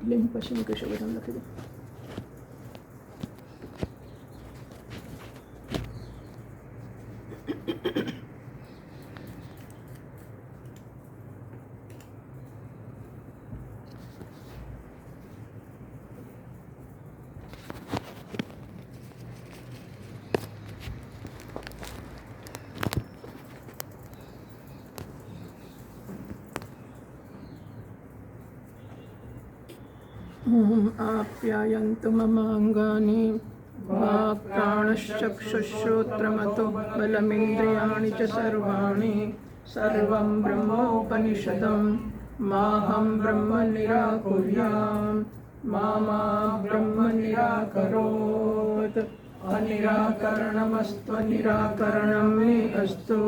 એટલે હું પછી મૂકીશું બધા લખી દઉં ॐ आप्यायन्तु ममाङ्गानि वाक्प्राणश्चक्षुश्रोत्रमतो बलमिन्द्रियाणि च सर्वाणि सर्वं ब्रह्मोपनिषदं माहं ब्रह्म निराकुर्यां मा मा ब्रह्म निराकरोत् अनिराकरणमस्त्वनिराकरणं मे अस्तु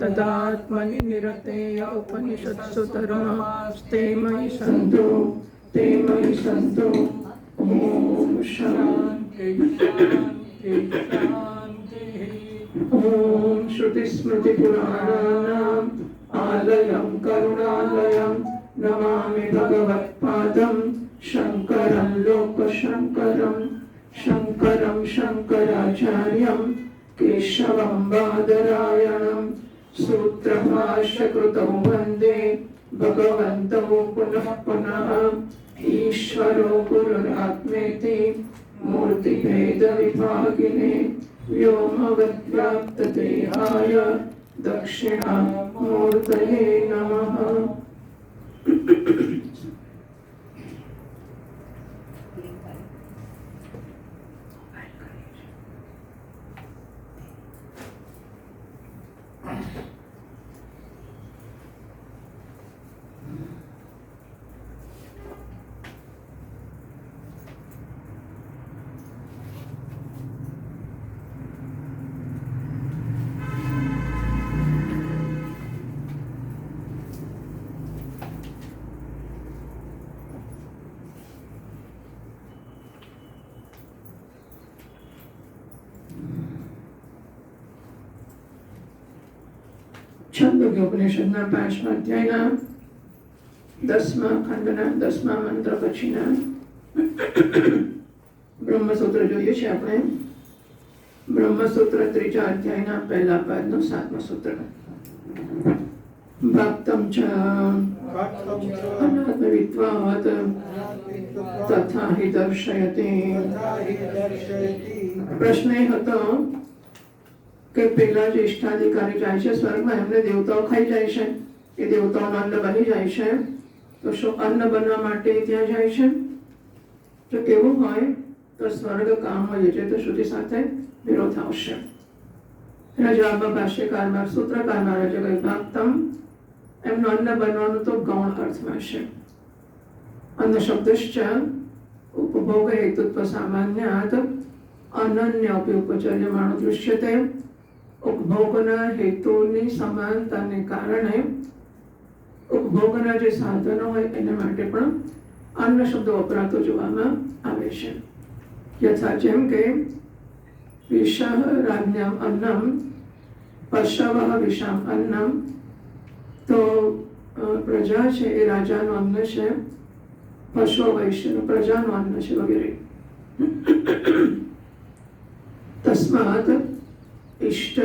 तदात्मनि निरतेय उपनिषत्सु तरुणास्ते मयि सन्तु ते मयि सन्तु ॐ शान्ति शान्ति शान्तिः ॐ श्रुतिस्मृतिपुराणानाम् आलयं करुणालयं नमामि भगवत्पादं शङ्करं लोकशङ्करं शङ्करं शङ्कराचार्यं केशवं बादरायणं सूत्रभाष्यकृतौ वन्दे भगवन्तौ पुनः पुनः ईश्वरो गुरुरात्मेति मूर्तिभेदविभागिने व्योमवद्व्याप्तदेहाय दक्षिणामूर्तये नमः છંદોગ્ય ઉપનિષદના પાંચમા અધ્યાયના દસમા ખંડના દસમા મંત્ર પછીના બ્રહ્મસૂત્ર જોઈએ છે આપણે. બ્રહ્મસૂત્ર ત્રીજા અધ્યાયના પહેલા પાદનું સાતમું સૂત્ર. ભક્તમ ચ અનાત્મવિત્વાત તથા હિ દર્શયતે. પ્રશ્ન એ હતો કે પેલા જે ઇષ્ટાધિકારી જાય છે, સ્વર્ગમાં એમને દેવતાઓ ખાઈ જાય છે. એ દેવતાઓનું અન્ન બની જાય છે. તો શું અન્ન બનવા માટે ત્યાં જાય છે? જો કેવું હોય, તો સ્વર્ગ કામ હોય છે તો શ્રુતિ સાથે વિરોધ આવશે એના જવાબમાં ભાષ્યકારમાં, સૂત્રકારમાં જે કઈ ભક્તમ એમનું અન્ન બનવાનું તો ગૌણ અર્થમાં છે અન્ન શબ્દશ્ચ ઉપભોગ હેતુત્વ સામાન્ય અનન્ય ઉપચર્યમાણું દૃશ્યતે ઉપભોગના હેતુની સમાનતાને કારણે ઉપભોગના જે સાધનો હોય એના માટે પણ અન્ન શબ્દ વપરાતો જોવામાં આવે છે. યથા જેમ કે વિષહ રાજ્ઞામ અન્નમ પશવ વિષામ અન્નમ, તો પ્રજા છે એ રાજાનું અન્ન છે, પશુ વૈશ્ય, પ્રજાનું અન્ન છે વગેરે. તસ્માત ઇષ્ટ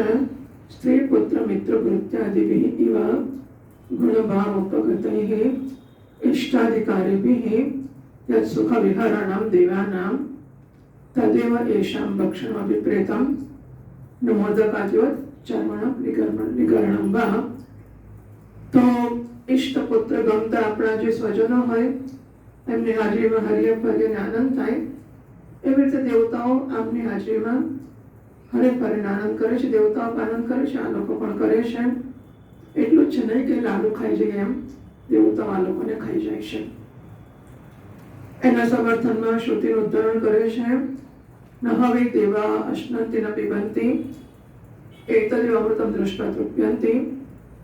સ્ત્રી પુત્ર મિત્ર ભૃત્યાદિભિः ઇવ ગુણભાવોપગતैः इष्टाधिकारिभिः यत् सुखविहरणं देवानां तदेव येषां भक्षणमभिप्रेतं न मोदकादिवत् ચર્મણ વિકર્મણ વિકર્ણમ વા તો ઇષ્ટ પુત્ર ગમતા આપણા જે સ્વજનો હોય એમની હાજરીમાં હરિય ફરીને આનંદ થાય એવી રીતે દેવતાઓ આમની હાજરીમાં હરે ફરીને આનંદ કરે છે દેવતાઓ આનંદ કરે છે, આ લોકો પણ કરે છે. એટલું જ છે નહીં કે લાડુ ખાઈ જઈએ એમ દેવતાઓ આ લોકોને ખાઈ જાય છે. એના સમર્થનમાં શ્રુતિનું ઉદ્ધરણ કરે છે. નહવે દેવા અશ્નંતિ ન પીબંતી એતદેવ અમૃતમ દ્રષ્ટા તૃપ્યંતી.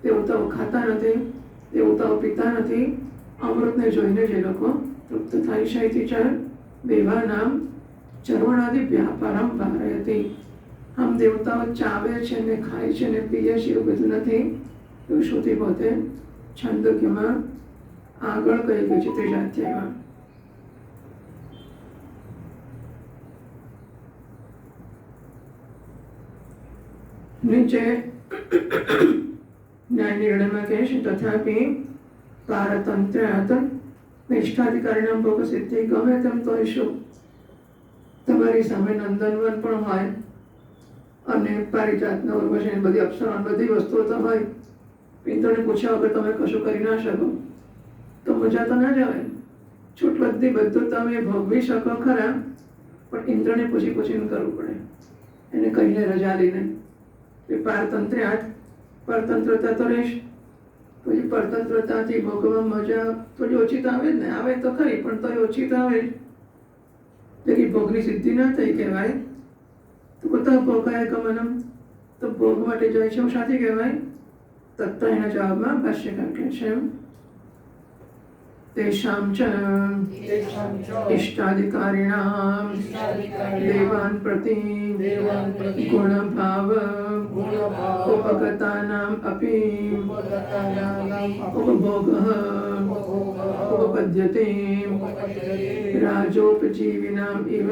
દેવતાઓ ખાતા નથી, દેવતાઓ પીતા નથી. અમૃતને જોઈને જે લોકો તૃપ્ત થાય છે, એથી ચાર દેવાનામ ચરવણાદિ વ્યાપારમ ભારયતી આમ દેવતાઓ ચાવે છે ને ખાય છે ને પીએ છે એવું બધું નથી. તો શ્રુતિ પોતે છંદોગ્યમાં આગળ કહી ગયું છે ત્રીજા અધ્યાયમાં. નીચે ન્યાય નિર્ણયમાં કહે છે, તથાપી પારતંત્રાત નિષ્ઠાધિકારીના ભોગ સિદ્ધિ ગમે તેમ તો શું તમારી સામે નંદનવન પણ હોય અને પારિજાતના ઉર્વશી બધી અપ્સરા બધી વસ્તુઓ તો હોય ઇન્દ્રને પૂછ્યા વગર તમે કશું કરી ના શકો. તો મજા તો ના જ આવે છૂટ બધી બધું તમે ભોગવી શકો ખરા, પણ ઇન્દ્રને પૂછી પૂછીને કરવું પડે. એને કહીને રજા લઈને. એ પારતંત્રે આઠ પરતંત્રતા તો રહીશ. પછી પરતંત્રતાથી ભોગવવા મજા થોડી ઓછી તો આવે જ ને. આવે તો ખરી, પણ તો ઓછી તો આવે જ. લેકિન ભોગની સિદ્ધિ ના થઈ કહેવાય. તો કુતઃ ભોગાય ગમનમ. તો ભોગ માટે જાય છે એવું સાથી કહેવાય. તત્તા એના જવાબમાં ભાષ્યકાર કહે છે તેષાં ચ ઇષ્ટાધિકારીણામ દેવાન પ્રતિ ગુણભાવ. ઉપગતાનામ અપી. ઉપભોગ. ઉપભોગः ઉપપદ્યતે ઉપપદ્યતે રાજોપજીવિનામ ઇવ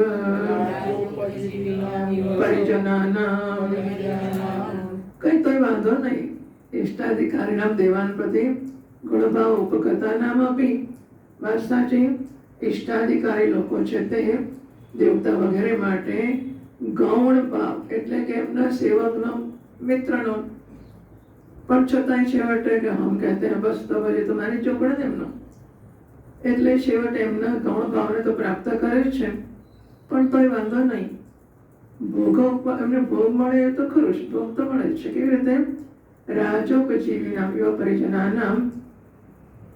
રાજોપજીવિનામ ઇવ પરિજનાનામ પરિજનાનામ કઈ તોય વાંધો નહીં ઇષ્ટાધિકારીનામ દેવાન પ્રતિ ગુણભાવ ઉપગતાનામ અપી વાત સાચી ઇષ્ટાધિકારી લોકો છે તે દેવતા વગેરે માટે ગૌણ ભાવ એટલે કે એમના સેવકનો મિત્રનો પણ છતાંય છેવટે કે હમ કહેતે हैं બસ તો પછી તો મારી ચોપડે જ એમનો એટલે છેવટે એમના ગૌણ ભાવને તો પ્રાપ્ત કરે છે. પણ તોય વાંધો નહીં. ભોગ એમને ભોગ મળે તો ખરું જ, ભોગ તો મળે છે. કેવી રીતે? રાજોપજીવી નામ એવા પરિજના નામ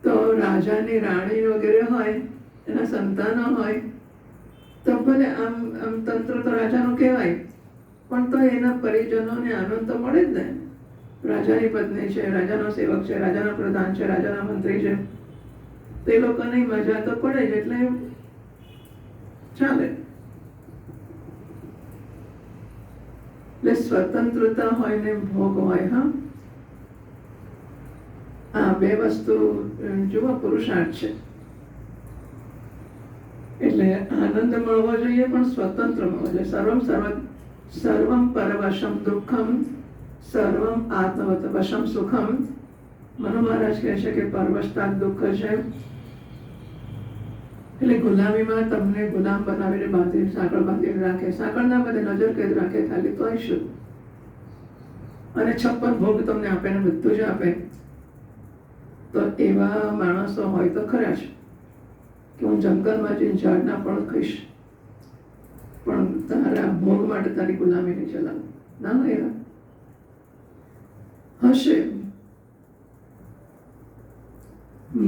તો રાજાની રાણી વગેરે હોય, એના સંતાનો હોય, તો ભલે આમ આમ તંત્ર તો રાજાનું કહેવાય, પણ તો એના પરિજનોને આનંદ તો મળે જ ને. રાજાની પત્ની છે, રાજાનો સેવક છે, રાજાનો પ્રધાન છે, રાજાના મંત્રી છે. તો લોકોની મજા તો પડે જ એટલે ચાલે. એટલે સ્વતંત્રતા હોય ને ભોગ હોય, હા. આ બે વસ્તુ જુઓ, પુરુષાર્થ છે. એટલે આનંદ મળવો જોઈએ, પણ સ્વતંત્ર મળવો જોઈએ. સર્વમ સર્વ, સર્વમ પરવશમ દુઃખમ, સર્વમ આત્મવત વશમ સુખમ. મનુ મહારાજ કહે છે કે પરવશતા દુઃખ છે એટલે ગુલામીમાં તમને ગુલામ બનાવીને બાંધી સાંકળ બાંધીને રાખે, સાંકળના બધે નજર કેદ રાખે ખાલી તો શું? અને છપ્પન ભોગ તમને આપે ને બધું જ આપે. તો એવા માણસો હોય તો ખરા છે કે હું જંગલમાં જઈને ઝાડના પણ ખાઈશ, પણ તારા ભોગ માટે તારી ગુલામી નહીં ચલાવું ના, એવા. હશે.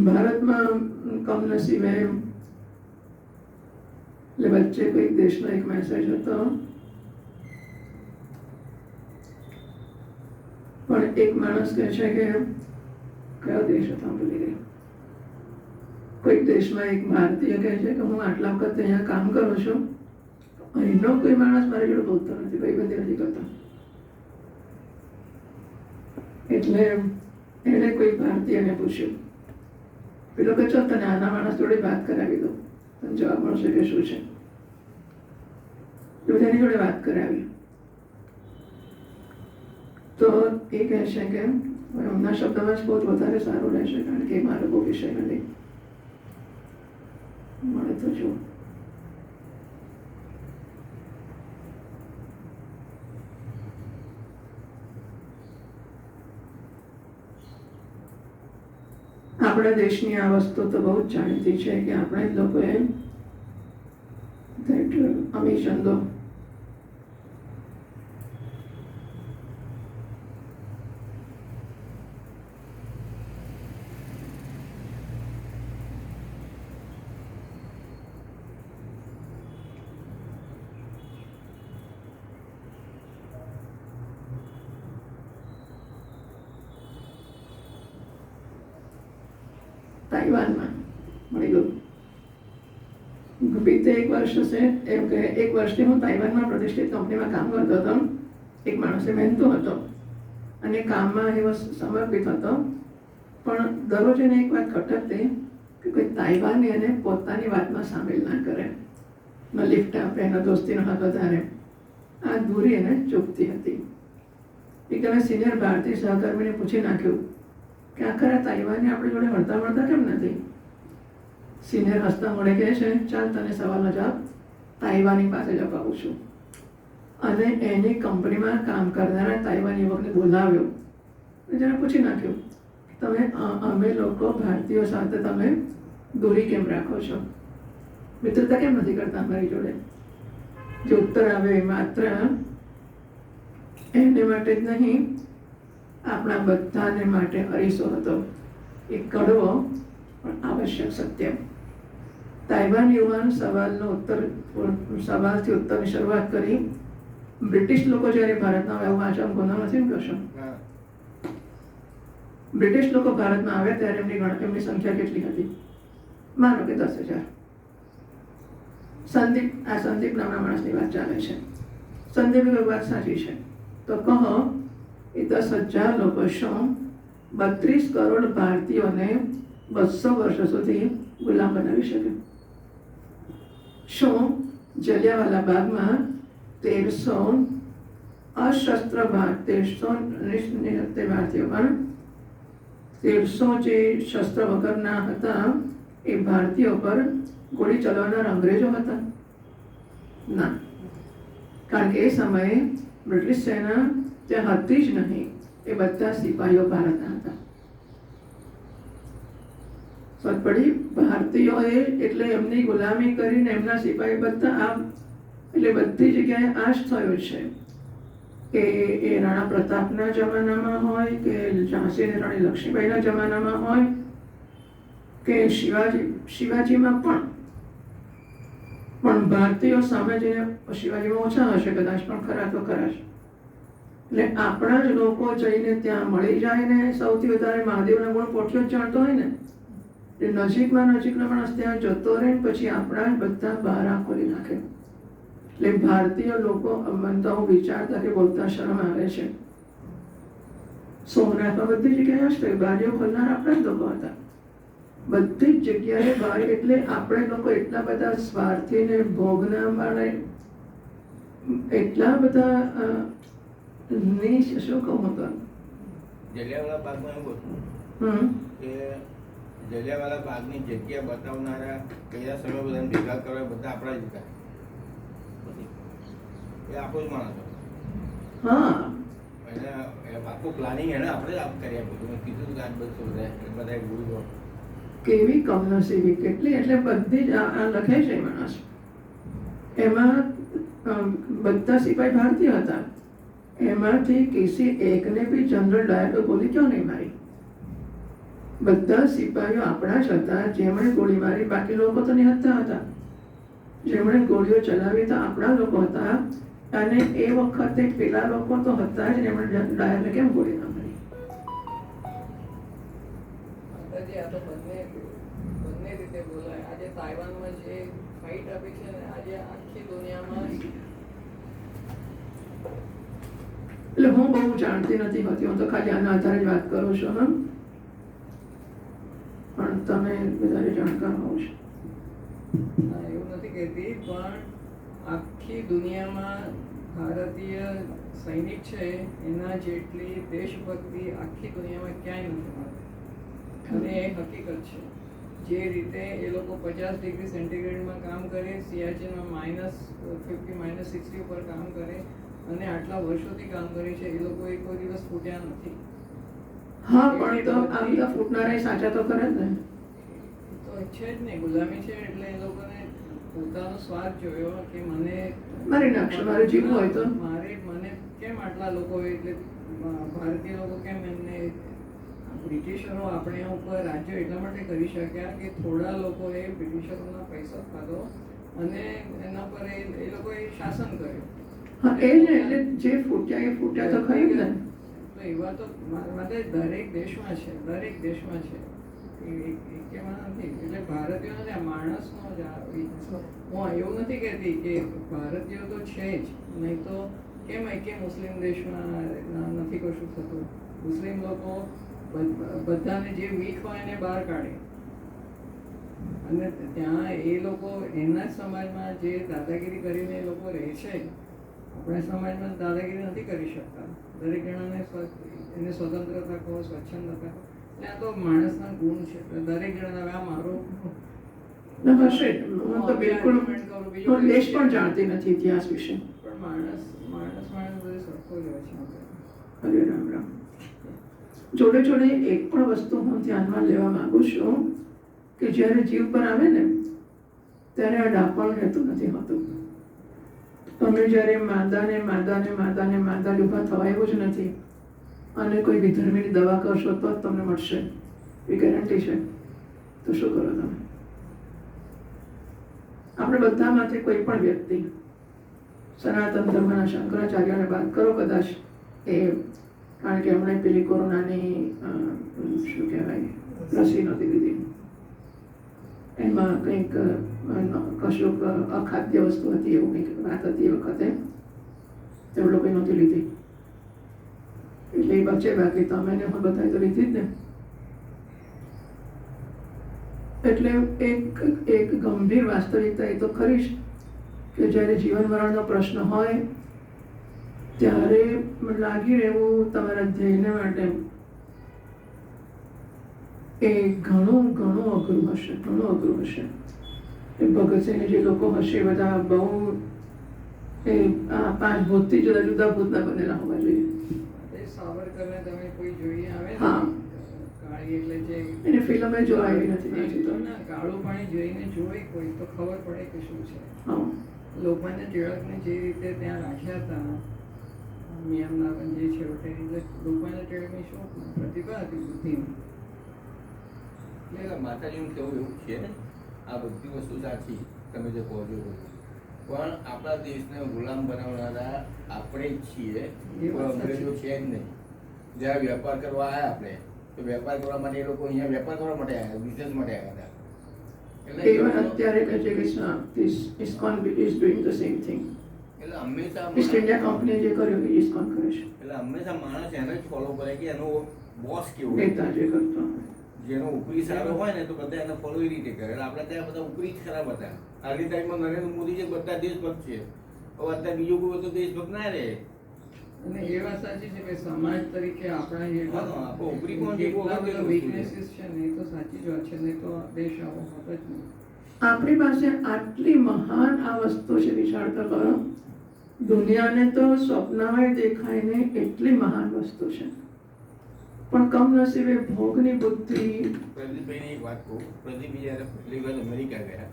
ભારતમાં કમનસીબે એટલે વચ્ચે કોઈ દેશનો એક મેસેજ હતો. પણ એક માણસ કહે છે કે, કયો દેશ હતો? ભૂલી ગયો કોઈક દેશમાં એક ભારતીય કહે છે કે, હું આટલા વખત અહીંયા કામ કરું છું. અહીંનો કોઈ માણસ મારી જોડે બોલતો નથી, ભાઈબંધી નથી કરતો. એટલે એણે કોઈ ભારતીયને પૂછ્યું. પેલો કહે ચાલ તને આના માણસ જોડે વાત કરાવી દો જવાબ મળશે કે શું છે? તેની જોડે વાત કરાવી. તો એ કહે છે કે એમના શબ્દમાં જ બહુ જ વધારે સારું રહેશે કારણ કે મારો બહુ વિષય નથી. મળે તો જો આપણા દેશની આ વસ્તુ તો બહુ જ જાણીતી છે કે આપણે લોકોએ that, uh, તાઇવાનમાં મળી ગયું. બીતે એક વર્ષ છે એમ કે એક વર્ષથી હું તાઇવાનમાં પ્રતિષ્ઠિત કંપનીમાં કામ કરતો હતો. એક માણસે મહેનતો હતો અને કામમાં એવો સમર્પિત હતો. પણ દરરોજ એને એક વાત ખટકતી કે કોઈ તાઇવાની એને પોતાની વાતમાં સામેલ ના કરે. ન લિફ્ટ આપે, ન દોસ્તીનો હાથ વધારે. આ દૂરી એને ચૂકતી હતી. એક તમે સિનિયર ભારતીય સહકર્મીને પૂછી નાખ્યું કે આખરે આ તાઇવાનને આપણી જોડે વળતા મળતા કેમ નથી? સિનિયર હસતા મોડે કહે છે, ચાલ તને સવાલનો જવાબ તાઇવાની પાસે જ અપાવું છું. અને એની કંપનીમાં કામ કરનારા તાઇવાન યુવકને બોલાવ્યો. જેને પૂછી નાખ્યું, તમે અમે લોકો ભારતીયો સાથે તમે દૂરી કેમ રાખો છો? મિત્રતા કેમ નથી કરતા અમારી જોડે? જે ઉત્તર આવે માત્ર એમને માટે જ નહીં આપણા બધાને માટે અરીસો હતો. એ કડવો પણ આવશ્યક સત્ય. તાઇવાન યુવાન સવાલનો ઉત્તર સવાલથી ઉત્તરની શરૂઆત કરી. બ્રિટિશ લોકો જ્યારે ભારતમાં આવ્યા વાંચવાનું ગુનો નથી ને બ્રિટિશ લોકો ભારતમાં આવ્યા ત્યારે એમની ગણ એમની સંખ્યા કેટલી હતી? માનો કે દસ હજાર. સંદીપ આ સંદીપ નામના માણસની વાત ચાલે છે. સંદીપની વાત સાચી છે? તો કહો એ દસ હજાર લોકો શું બત્રીસ કરોડ ભારતીયોને બસો વર્ષો સુધી ગુલામ બનાવી શકે શું જલિયાવાલા બાગમાં તેરસો અશસ્ત્ર ભાર તેરસો નિહત્તે ભારતીયો પણ તેરસો જે શસ્ત્ર વગરના હતા એ ભારતીયો પર ગોળી ચલાવનાર અંગ્રેજો હતા ના કારણ કે એ સમયે બ્રિટિશ સેના ત્યાં હતી જ નહીં. એ બધા સિપાહીઓ ભારતના હતા. સમજ પડી ભારતીયોએ એટલે એમની ગુલામી કરીને એમના સિપાહી બધા આ એટલે બધી જગ્યાએ આ જ થયું છે કે એ રાણા પ્રતાપના જમાનામાં હોય, કે ઝાંસીની રાણી લક્ષ્મીબાઈના જમાનામાં હોય, કે શિવાજી, શિવાજીમાં પણ. પણ ભારતીયો સામે જઈને શિવાજીમાં ઓછા હશે કદાચ, પણ ખરા તો ખરા જ. એટલે આપણા જ લોકો જઈને ત્યાં મળી જાય ને, સૌથી વધારે મહાદેવના ગુણ પોઠિયો જ જાણતો હોય ને, એ નજીકમાં નજીકનો માણસ ત્યાં જતો રહે ને પછી આપણા જ બધા બહાર ખોલી નાખે. એટલે ભારતીય લોકો મને હું વિચારતા કે બોલતા શરમ આવે છે. સોમનાથમાં બધી જગ્યાએ હશે, બારીઓ ખોલનાર આપણા જ લોકો હતા. બધી જ જગ્યાએ બહાર એટલે આપણે લોકો એટલા બધા સ્વાર્થી ને ભોગના માણે, એટલા બધા અ, શું કહું તો? જલિયાવાલા બાગમાં એવું હતું કે જલિયાવાલા બાગની જગ્યા બતાવનારા કયા સમય બધાને ભેગા કરવા બધા આપણા જ હતા. એ આપણો જ માણસ હતો. હા. એને આખું પ્લાનિંગ એને આપણે જ આપ કરી આપ્યું મેં કીધું કે આ બધું બધા બધા ગુરુ કેવી કમનસીબી કેટલી એટલે બધી જ લખે છે માણસ. એમાં બધા સિપાહી ભારતીય હતા. એમાંથી કિસી એકને બી જનરલ ડાયર તો ગોળી ક્યાં નહીં મારી? બધા સિપાહીઓ આપણા જ હતા. જેમણે ગોળી મારી, બાકી લોકો તો નિહત્તા હતા. જેમણે ગોળીઓ ચલાવી તો આપણા લોકો હતા. અને એ વખતે પેલા લોકો તો હતા જ એમણે ડાયરને કેમ ગોળી ના મારી? આજે તાઇવાનમાં જે ફાઇટ આપી છે આજે આખી દુનિયામાં એટલે હું બહુ જાણતી નથી હોતી. હું તો ખાલી આના આધારે જ વાત કરું છું હમ પણ તમે વધારે જાણકાર હોવ છો. એવું નથી કહેતી, પણ આખી દુનિયામાં ભારતીય સૈનિક છે, એના જેટલી દેશભક્તિ આખી દુનિયામાં ક્યાંય નથી અને એ હકીકત છે. જે રીતે એ લોકો પચાસ ડિગ્રી સેન્ટીગ્રેડમાં કામ કરે, સિયાચીનમાં માઇનસ ફિફ્ટી, માઇનસ સિક્સટી ઉપર કામ કરે અને આટલા વર્ષોથી કામ કરે છે એ લોકો કોઈ દિવસ ફૂટ્યા નથી. હા પણ તો આ બધા ફૂટનારા સાચા તો કરે ને. તો છે જ ને ગુલામી છે એટલે એ લોકોને પોતાનો સ્વાદ જોયો કે મને મારી નાખશે મારું જીવવું હોય તો. મારે મને કેમ આટલા લોકો એટલે ભારતીય લોકો કેમ એમને બ્રિટિશરો આપણે ઉપર રાજ્ય એટલા માટે કરી શક્યા કે થોડા લોકોએ બ્રિટિશરોના પૈસા ખાધો અને એના પર એ લોકોએ શાસન કર્યું. જ જે એવા તો દરેક દેશમાં છે, દરેક દેશમાં છે. એ- એ- એ કહેવા નથી, એટલે ભારતીયો નથી આ માણસનો જ આ હું એવું નથી કહેતી કે ભારતીયો તો છે જ, નહીં તો કેમ કે મુસ્લિમ દેશમાં નથી કશું થતું. મુસ્લિમ લોકો બધાને જે વીક હોય એને બહાર કાઢે. અને ત્યાં એ લોકો એના જ સમાજમાં જે દાદાગીરી કરીને એ લોકો રહે છે આપણે સમાજમાં દાદાગીરી નથી કરી શકતા. દરેક જણાને એને સ્વતંત્રતા કહો સ્વચ્છંદતા એટલે આ તો માણસના ગુણ છે. દરેક જણા આ મારો હશે. હું તો બિલકુલ લેશ પણ જાણતી નથી ઇતિહાસ વિશે. પણ માણસ માણસ માણસ બધે સરખો જ હોય છે આપણે. રામ રામ. જોડે જોડે એક પણ વસ્તુ હું ધ્યાનમાં લેવા માંગુ છું કે જ્યારે જીવ પર આવે ને ત્યારે આ ડાપણ રહેતું નથી હોતું. તમે જ્યારે માદાને માદાને માદાને માદાને ઊભા એવું જ નથી અને કોઈ વિધર્મીની દવા કરશો તો જ તમને મળશે. એ ગેરંટી છે. તો શું કરો તમે? આપણે બધામાંથી કોઈ પણ વ્યક્તિ, સનાતન ધર્મના શંકરાચાર્યને વાત કરો કદાચ, એ, કારણ કે એમણે પેલી કોરોનાની શું કહેવાય, રસી નહોતી લીધી. એમાં કંઈક કશુંક અખાદ્ય વસ્તુ હતી એવું કંઈક વાત હતી એ વખતે. તે લોકોએ નહોતી લીધી. એટલે એ બચે બાકી. તમે ને પણ બધાએ તો લીધી જ ને. એટલે એક એક ગંભીર વાસ્તવિકતા એ તો ખરી કે જ્યારે જીવન મરણનો પ્રશ્ન હોય, ત્યારે લાગી રહેવું તમારા ધ્યેયને માટે એ ઘણું ઘણું અઘરું હશે ઘણું અઘરું હશે. એ ભગતસિંહ જે લોકો હશે બધા બહુ એ આ પાંચ ભૂતથી જુદા જુદા ભૂતના બનેલા હોવા જોઈએ. હા. કાળી એની ફિલ્મે નથી પાણી જોઈને જોઈ કોઈ તો ખબર પડે કે શું છે. લોકમાન્ય ટિળકને જે રીતે ત્યાં રાખ્યા હતા મિયાનના જે છેવટે એટલે લોકમાન્ય ટિળકની શું પ્રતિભા હતી બુદ્ધિની માતાજીનું કેવું એવું છે? આ બધી વસ્તુ સાચી તમે જે કહો છો પણ આપણા દેશને ગુલામ બનાવનારા આપણે જ છીએ. અંગ્રેજો છે જ નહીં. જ્યારે વેપાર કરવા આવ્યા આપણે તો વેપાર કરવા માટે એ લોકો અહીંયા વેપાર કરવા માટે આવ્યા બિઝનેસ માટે આવ્યા હતા. એટલે અત્યારે કહે છે કે this ISKCON is doing the same એટલે હંમેશા ઈસ્ટ ઇન્ડિયા કંપનીએ જે કર્યું એ ISKCON કરે છે. એટલે હંમેશા માણસ એને જ ફોલો કરે કે એનો બોસ કેવો નેતા જે કરતો. જેનો ઉપરી સારો હોય ને તો બધા એને ફોલો એ રીતે કરે. આપણે ત્યાં બધા ઉપરી જ ખરાબ હતા. આજની ટાઈમમાં નરેન્દ્ર મોદી છે બધા દેશભક્ત છે. હવે અત્યારે બીજો કોઈ બધો દેશભક્ત ના રહે. અને એ વાત સાચી છે કે સમાજ તરીકે આપણા એ કોણ છે. ને એ તો સાચી જ વાત છે નહીં તો દેશ આવો હોત જ નહીં. આપણી પાસે આટલી મહાન આ વસ્તુ છે વિશાળ તો કરો. દુનિયાને તો સ્વપ્નમાં દેખાય ને એટલી મહાન વસ્તુ છે. પણ કમનસીબે ભોગની બુદ્ધિ પ્રદીપભાઈની એક વાત કહું. પ્રદીપ જ્યારે પહેલી વાર અમેરિકા ગયા,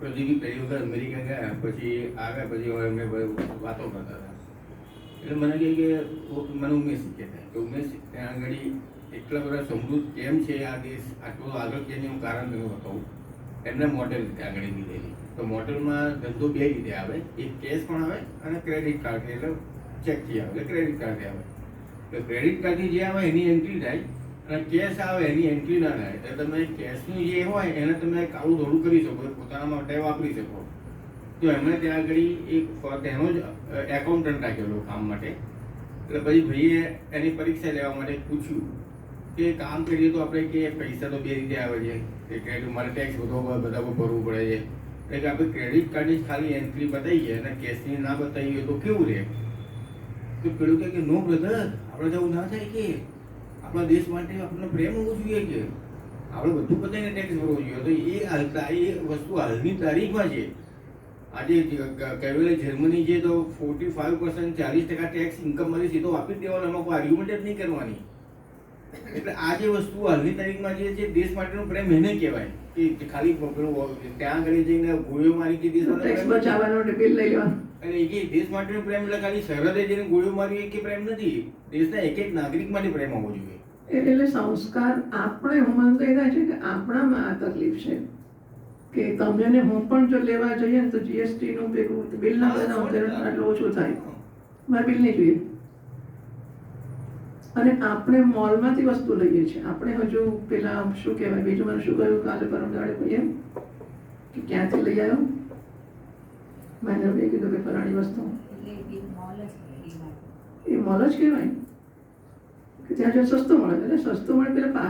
પ્રદીપભાઈ પહેલી વખત અમેરિકા ગયા, પછી આવ્યા, પછી હવે અમે વાતો કરતા હતા. એટલે મને કહે કે મને ઉમેશ કહેતા કે ઉમેશ ત્યાં આગળ એટલા બધા સમૃદ્ધ કેમ છે આ દેશ? આટલો આગળ કેમ હું કારણ તમને બતાવું એમને મોડેલ આગળ લીધેલી તો મોડેલમાં ધંધો બે રીતે આવે. એક કેશ પણ આવે અને ક્રેડિટ કાર્ડ એટલે ચેકથી આવે, એટલે ક્રેડિટ કાર્ડથી આવે. તો ક્રેડિટ કાર્ડની જે આવે એની એન્ટ્રી થાય અને કેશ આવે એની એન્ટ્રી ના થાય. એટલે તમે કેશનું જે હોય એને તમે કાળું ધોળું કરી શકો પોતાના માટે વાપરી શકો. તો એમણે ત્યાં આગળ એક તેનો જ એકાઉન્ટન્ટ રાખેલો કામ માટે. એટલે પછી ભાઈએ એની પરીક્ષા લેવા માટે પૂછ્યું. કે કામ કરીએ તો આપણે કે પૈસા તો બે રીતે આવે છે. કે ક્રેડિટ મારે ટેક્સ બધો બધા પર ભરવું પડે છે. એટલે કે આપણે ક્રેડિટ કાર્ડની ખાલી એન્ટ્રી બતાવીએ અને કેશની ના બતાવીએ તો કેવું રહે? તો પેલું કહે કે નો બ્રધર આપણે જવું ના થાય કે. આપણા દેશ માટે આપણને પ્રેમ હોવો જોઈએ કે. આપણે બધું બતાવીને ટેક્સ ભરવો જોઈએ. તો એ હાલતા એ વસ્તુ હાલની તારીખમાં છે. આજે કહેવાય જર્મની જે તો ફોર્ટી ફાઈવ પર્સન્ટ ચાલીસ ટકા ટેક્સ ઇન્કમમાંથી સીધો આપી દેવાનો એમાં કોઈ આર્ગ્યુમેન્ટ જ નહીં કરવાની. એટલે આ જે વસ્તુ હાલની તારીખમાં જે છે દેશ માટેનો પ્રેમ એને કહેવાય. કે ખાલી ત્યાં આગળ જઈને ગોળીઓ મારી કે દેશ બચાવવાનો બિલ લઈ લેવાનું. અને એ દેશ માટેનો પ્રેમ એટલે ખાલી સરહદે જઈને ગોળીઓ મારી એ કે પ્રેમ નથી. દેશના એક એક નાગરિક માટે પ્રેમ હોવો જોઈએ. એટલે સંસ્કાર આપણે હું એ થાય છે કે આપણામાં આ તકલીફ છે. કે તમે ને હું પણ જો લેવા જઈએ ને તો જીએસટી નું બિલ ના બધા આટલું ઓછું થાય. મારે બિલ નહીં જોઈએ. અને આપણે મોલમાંથી વસ્તુ લઈએ છીએ. આપણે હજુ પેલા શું કહેવાય બીજું મને શું કહ્યું કાલે પરમ દાડે એમ કે ક્યાંથી લઈ આવ્યો? મહેન્દ્રભાઈ કીધું કે ફલાણી વસ્તુ. એ મોલ જ કહેવાય? કે ત્યાં જો સસ્તું મળે એટલે સસ્તું મળે પેલા